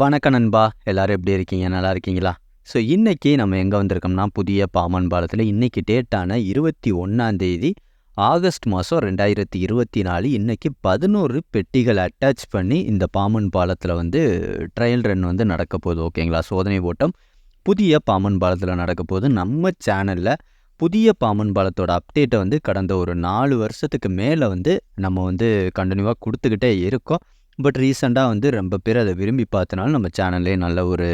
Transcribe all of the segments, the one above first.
வணக்கம் நண்பா. எல்லாரும் எப்படி இருக்கீங்க? நல்லா இருக்கீங்களா? ஸோ இன்றைக்கி நம்ம எங்கே வந்திருக்கோம்னா புதிய பாமன் பாலத்தில் இன்றைக்கி டேட்டான இருபத்தி ஒன்றாந்தேதி ஆகஸ்ட் மாதம் ரெண்டாயிரத்தி இருபத்தி நாலு இன்றைக்கி பதினோரு பெட்டிகள் அட்டாச் பண்ணி இந்த பாமன் பாலத்தில் வந்து ட்ரையல் ரன் வந்து நடக்க போகுது ஓகேங்களா சோதனை ஓட்டம் புதிய பாமன் பாலத்தில் நடக்க போகுது. நம்ம சேனலில் புதிய பாமன் பாலத்தோட அப்டேட்டை வந்து கடந்த ஒரு நாலு வருஷத்துக்கு மேலே வந்து நம்ம வந்து கண்டினியூவாக கொடுத்துக்கிட்டே இருக்கோம். பட் ரீசெண்டாக வந்து ரொம்ப பேர் அதை விரும்பி பார்த்தனால நம்ம சேனல்லே நல்ல ஒரு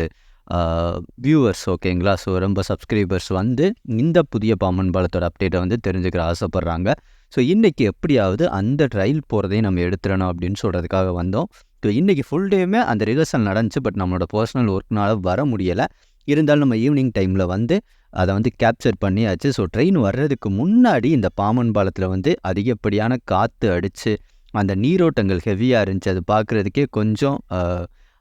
வியூவர்ஸ் ஓகேங்களா ஸோ ரொம்ப சப்ஸ்கிரைபர்ஸ் வந்து இந்த புதிய பாம்பன் பாலத்தோட அப்டேட்டை வந்து தெரிஞ்சுக்கிற ஆசைப்பட்றாங்க. ஸோ இன்றைக்கி எப்படியாவது அந்த ட்ரையல் போகிறதையும் நம்ம எடுத்துடணும் அப்படின்னு சொல்கிறதுக்காக வந்தோம். ஸோ இன்றைக்கி ஃபுல் டேமே அந்த ரிஹர்சல் நடந்துச்சு. பட் நம்மளோட பர்சனல் ஒர்க்னால் வர முடியலை. இருந்தாலும் நம்ம ஈவினிங் டைமில் வந்து அதை வந்து கேப்சர் பண்ணியாச்சு. ஸோ ட்ரெயின் வர்றதுக்கு முன்னாடி இந்த பாமன் பாலத்தில் வந்து அதிகப்படியான காற்று அடித்து அந்த நீரோட்டங்கள் ஹெவியாக இருந்துச்சு. அது பார்க்குறதுக்கே கொஞ்சம்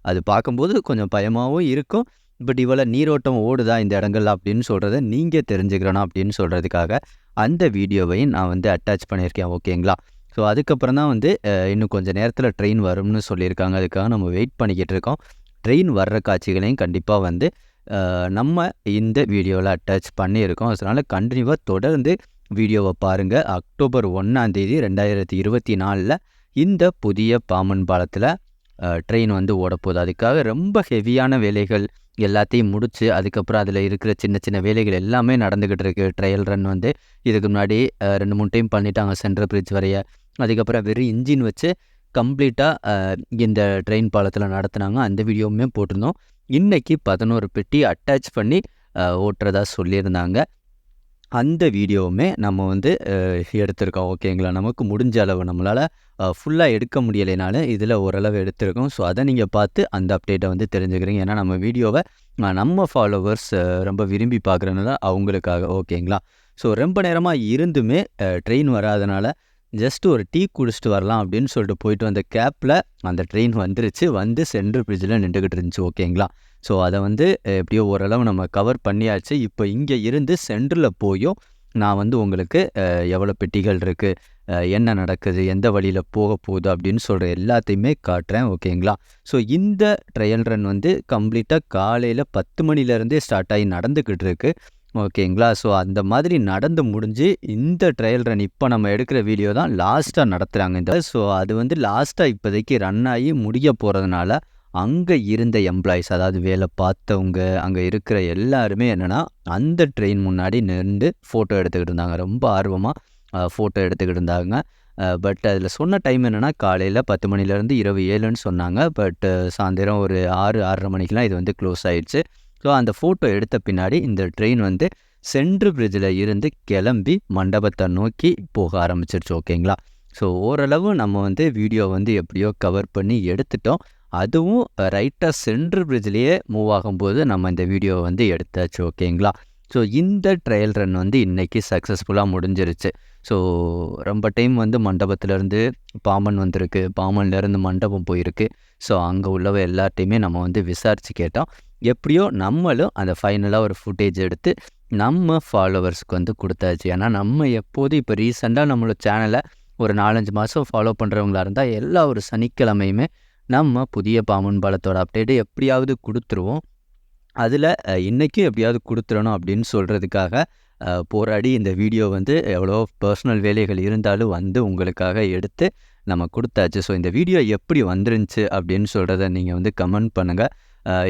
அது பார்க்கும்போது கொஞ்சம் பயமாகவும் இருக்கும். பட் இவ்வளோ நீரோட்டம் ஓடுதா இந்த இடங்கள்ல அப்படின்னு சொல்கிறத நீங்கள் தெரிஞ்சுக்கிறணும் அப்படின்னு சொல்கிறதுக்காக அந்த வீடியோவையும் நான் வந்து அட்டாச் பண்ணியிருக்கேன். ஓகேங்களா ஸோ அதுக்கப்புறம் தான் வந்து இன்னும் கொஞ்சம் நேரத்தில் ட்ரெயின் வரும்னு சொல்லியிருக்காங்க. அதுக்காக நம்ம வெயிட் பண்ணிக்கிட்டு இருக்கோம். ட்ரெயின் வர்ற காட்சிகளையும் கண்டிப்பாக வந்து நம்ம இந்த வீடியோவில் அட்டாச் பண்ணியிருக்கோம். அதனால் கண்டினியூவாக தொடர்ந்து வீடியோவை பாருங்கள் அக்டோபர் ஒன்றாந்தேதி ரெண்டாயிரத்தி இருபத்தி நாலில் இந்த புதிய பாமன் பாலத்தில் ட்ரெயின் வந்து ஓடப்போகுது. அதுக்காக ரொம்ப ஹெவியான வேலைகள் எல்லாத்தையும் முடித்து அதுக்கப்புறம் அதில் இருக்கிற சின்ன சின்ன வேலைகள் எல்லாமே நடந்துக்கிட்டு இருக்குது ட்ரையல் ரன் வந்து இதுக்கு முன்னாடி ரெண்டு மூணு டைம் பண்ணிட்டாங்க சென்ட்ரல் பிரிட்ஜ் வரைய. அதுக்கப்புறம் வெறும் இன்ஜின் வச்சு கம்ப்ளீட்டாக இந்த ட்ரெயின் பாலத்தில் நடத்துனாங்க. அந்த வீடியோவுமே போட்டிருந்தோம். இன்றைக்கி பதினோரு பெட்டி அட்டாச் பண்ணி ஓட்டுறதா சொல்லியிருந்தாங்க. அந்த வீடியோவுமே நம்ம வந்து எடுத்திருக்கோம். ஓகேங்களா நமக்கு முடிஞ்ச அளவு நம்மளால் ஃபுல்லாக எடுக்க முடியலைனாலும் இதில் ஓரளவு எடுத்திருக்கோம். ஸோ அதை நீங்கள் பார்த்து அந்த அப்டேட்டை வந்து தெரிஞ்சுக்கிறீங்க. ஏன்னா நம்ம வீடியோவை நம்ம ஃபாலோவர்ஸ் ரொம்ப விரும்பி பார்க்குறதுனால அவங்களுக்காக ஓகேங்களா? ஸோ ரொம்ப நேரமாக இருந்துமே ட்ரெயின் வராதனால ஜஸ்ட் ஒரு டீ குடிச்சிட்டு வரலாம் அப்படின்னு சொல்லிட்டு போயிட்டு வந்த கேப்பில் அந்த ட்ரெயின் வந்துருச்சு. வந்து சென்ட்ரல் பிரிட்ஜில் நின்றுக்கிட்டு இருந்துச்சு. ஓகேங்களா? ஸோ அதை வந்து எப்படியோ ஓரளவு நம்ம கவர் பண்ணியாச்சு. இப்போ இங்கே இருந்து சென்டரில் போயும் நான் வந்து உங்களுக்கு எவ்வளோ பெட்டிகள் இருக்குது என்ன நடக்குது எந்த வழியில் போக போகுது அப்படின்னு சொல்கிற எல்லாத்தையுமே காட்டுறேன் ஓகேங்களா? ஸோ இந்த ட்ரையல் ரன் வந்து கம்ப்ளீட்டாக காலையில் பத்து மணிலேருந்தே ஸ்டார்ட் ஆகி நடந்துக்கிட்டு இருக்கு ஓகேங்களா? ஸோ அந்த மாதிரி நடந்து முடிஞ்சு இந்த ட்ரையல் ரன் இப்போ நம்ம எடுக்கிற வீடியோ தான் லாஸ்ட்டாக நடத்துகிறாங்க இந்த. ஸோ அது வந்து லாஸ்ட்டாக இப்போதைக்கு ரன் ஆகி முடிய போகிறதுனால அங்கே இருந்த எம்ப்ளாயிஸ் அதாவது வேலை பார்த்தவங்க அங்கே இருக்கிற எல்லாருமே என்னென்னா அந்த ட்ரெயின் முன்னாடி நின்று ஃபோட்டோ எடுத்துக்கிட்டு இருந்தாங்க. ரொம்ப ஆர்வமாக ஃபோட்டோ எடுத்துக்கிட்டு இருந்தாங்க. பட் அதில் சொன்ன டைம் என்னென்னா காலையில் பத்து மணிலேருந்து இரவு ஏழுன்னு சொன்னாங்க. பட் சாயந்தரம் ஒரு ஆறு ஆறரை மணிக்கெலாம் இது வந்து க்ளோஸ் ஆகிடுச்சு ஸோ அந்த ஃபோட்டோ எடுத்த பின்னாடி இந்த ட்ரெயின் வந்து சென்ட்ரு பிரிட்ஜில் இருந்து கிளம்பி மண்டபத்தை நோக்கி போக ஆரம்பிச்சிருச்சு ஓகேங்களா ஸோ ஓரளவு நம்ம வந்து வீடியோ வந்து எப்படியோ கவர் பண்ணி எடுத்துட்டோம். அதுவும் ரைட்டாக சென்ட்ரல் பிரிட்ஜ்லேயே மூவ் ஆகும்போது நம்ம இந்த வீடியோவை வந்து எடுத்தாச்சு ஓகேங்களா? ஸோ இந்த ட்ரையல் ரன் வந்து இன்றைக்கி சக்ஸஸ்ஃபுல்லாக முடிஞ்சிருச்சு. ஸோ ரொம்ப டைம் வந்து மண்டபத்துலேருந்து பாமன் வந்திருக்கு. பாமன்லேருந்து மண்டபம் போயிருக்கு. ஸோ அங்கே உள்ளவ எல்லாத்தையுமே நம்ம வந்து விசாரித்து கேட்டோம். எப்படியோ நம்மளும் அந்த ஃபைனலாக ஒரு ஃபுட்டேஜ் எடுத்து நம்ம ஃபாலோவர்ஸ்க்கு வந்து கொடுத்தாச்சு. ஏன்னா நம்ம எப்போதும் இப்போ ரீசெண்டாக நம்மளோட சேனலை ஒரு நாலஞ்சு மாதம் ஃபாலோ பண்ணுறவங்களா இருந்தால் எல்லா ஒரு சனிக்கிழமையுமே நம்ம புதிய பாம்பன் பாலத்தோட அப்டேட்டை எப்படியாவது கொடுத்துருவோம். அதில் இன்றைக்கும் எப்படியாவது கொடுத்துடணும் அப்படின்னு சொல்கிறதுக்காக போராடி இந்த வீடியோ வந்து எவ்வளோ பர்சனல் வேலைகள் இருந்தாலும் வந்து உங்களுக்காக எடுத்து நம்ம கொடுத்தாச்சு. ஸோ இந்த வீடியோ எப்படி வந்துருந்துச்சு அப்படின்னு சொல்கிறத நீங்கள் வந்து கமெண்ட் பண்ணுங்கள்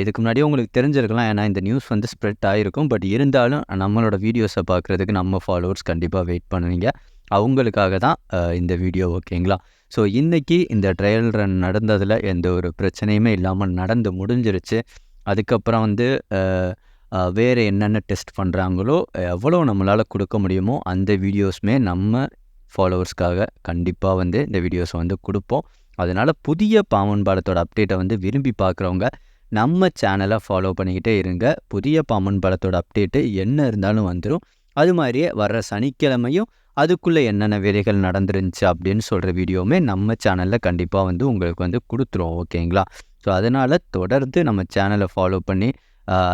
இதுக்கு முன்னாடியே உங்களுக்கு தெரிஞ்சிருக்கலாம். ஏன்னா இந்த நியூஸ் வந்து ஸ்ப்ரெட் ஆகிருக்கும் பட் இருந்தாலும் நம்மளோட வீடியோஸை பார்க்குறதுக்கு நம்ம ஃபாலோவர்ஸ் கண்டிப்பாக வெயிட் பண்ணுவீங்க. அவங்களுக்காக தான் இந்த வீடியோ ஓகேங்களா ஸோ இன்றைக்கி இந்த ட்ரையல் ரன் நடந்ததில் எந்த ஒரு பிரச்சனையுமே இல்லாமல் நடந்து முடிஞ்சிருச்சு. அதுக்கப்புறம் வந்து வேறு என்னென்ன டெஸ்ட் பண்ணுறாங்களோ எவ்வளோ நம்மளால் கொடுக்க முடியுமோ அந்த வீடியோஸுமே நம்ம ஃபாலோவர்ஸ்க்காக கண்டிப்பாக வந்து இந்த வீடியோஸை வந்து கொடுப்போம். அதனால் புதிய பாமன் பாலத்தோட அப்டேட்டை வந்து விரும்பி பார்க்குறவங்க நம்ம சேனலை ஃபாலோ பண்ணிக்கிட்டே இருங்க. புதிய பாமன் பாலத்தோட அப்டேட்டு என்ன இருந்தாலும் வந்துடும் அது மாதிரியே வர்ற சனிக்கிழமையும் அதுக்குள்ளே என்னென்ன வேலைகள் நடந்துருந்துச்சு அப்படின்னு சொல்கிற வீடியோவுமே நம்ம சேனலில் கண்டிப்பாக வந்து உங்களுக்கு வந்து கொடுத்துருவோம் ஓகேங்களா? ஸோ அதனால் தொடர்ந்து நம்ம சேனலை ஃபாலோ பண்ணி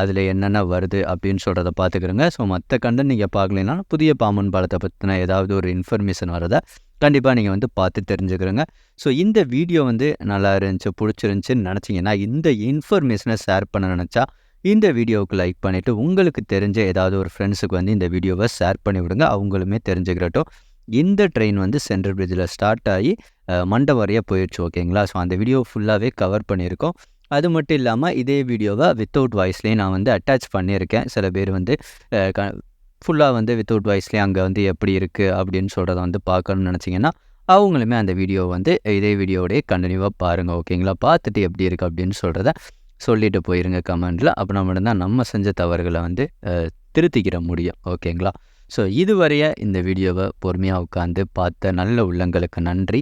அதில் என்னென்ன வருது அப்படின்னு சொல்கிறத பார்த்துக்கிறோங்க. ஸோ மற்ற கண்டன் நீங்கள் பார்க்கலைன்னா புதிய பாம்பன் பாலத்தை பற்றின ஏதாவது ஒரு இன்ஃபர்மேஷன் வரதை கண்டிப்பாக நீங்கள் வந்து பார்த்து தெரிஞ்சுக்கிறங்க. ஸோ இந்த வீடியோ வந்து நல்லா இருந்துச்சு பிடிச்சிருந்துச்சின்னு நினச்சிங்கன்னா இந்த இன்ஃபர்மேஷனை ஷேர் பண்ண நினச்சா இந்த வீடியோவுக்கு லைக் பண்ணிவிட்டு உங்களுக்கு தெரிஞ்ச ஏதாவது ஒரு ஃப்ரெண்ட்ஸுக்கு வந்து இந்த வீடியோவை ஷேர் பண்ணி விடுங்க. அவங்களுமே தெரிஞ்சுக்கிறட்டும். இந்த ட்ரெயின் வந்து சென்ட்ரல் பிரிட்ஜில் ஸ்டார்ட் ஆகி அஹ், மண்டை வரைய போயிடுச்சு ஓகேங்களா ஸோ அந்த வீடியோ ஃபுல்லாகவே கவர் பண்ணியிருக்கோம். அது மட்டும் இல்லாமல் இதே வீடியோவை வித்தவுட் வாய்ஸ்லேயும் நான் வந்து அட்டாச் பண்ணியிருக்கேன். சில பேர் வந்து க ஃபுல்லாக வந்து வித்தவுட் வாய்ஸ்லேயே அங்கே வந்து எப்படி இருக்குது அப்படின்னு சொல்கிறத வந்து பார்க்கணும்னு நினச்சிங்கன்னா அவங்களுமே அந்த வீடியோ வந்து இதே வீடியோடய கண்டினியூவாக பாருங்கள் ஓகேங்களா பார்த்துட்டு எப்படி இருக்குது அப்படின்னு சொல்கிறத சொல்லிட்டு போயிருங்க கமெண்டில் அப்படின்னா மட்டும்தான் நம்ம செஞ்ச தவறுகளை வந்து திருத்திக்கிற முடியும். ஓகேங்களா? ஸோ இதுவரைய இந்த வீடியோவை பொறுமையாக உட்காந்து பார்த்த நல்ல உள்ளங்களுக்கு நன்றி.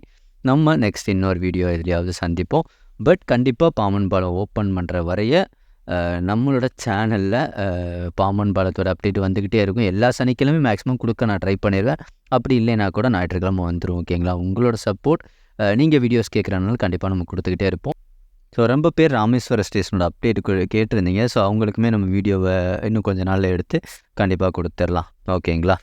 நம்ம நெக்ஸ்ட் இன்னொரு வீடியோ எதுலையாவது சந்திப்போம். பட் கண்டிப்பாக பாமன் பாலம் ஓப்பன் பண்ணுற வரைய நம்மளோட சேனலில் பாமன் பாலத்தோட அப்டேட் வந்துக்கிட்டே இருக்கும். எல்லா சனிக்கிழமையும் மேக்ஸிமம் கொடுக்க நான் ட்ரை பண்ணிடுவேன் அப்படி இல்லைனா கூட ஞாயிற்றுக்கிழமை வந்துடும் ஓகேங்களா? உங்களோட சப்போர்ட் நீங்கள் வீடியோஸ் கேட்குறனால கண்டிப்பாக நம்ம கொடுத்துக்கிட்டே இருப்போம். ஸோ ரொம்ப பேர் ராமேஸ்வர ஸ்டேஷனோட அப்டேட் கேட்டிருந்தீங்க. ஸோ அவங்களுக்குமே நம்ம வீடியோவை இன்னும் கொஞ்ச நாளில் எடுத்து கண்டிப்பாக கொடுத்துடலாம் ஓகேங்களா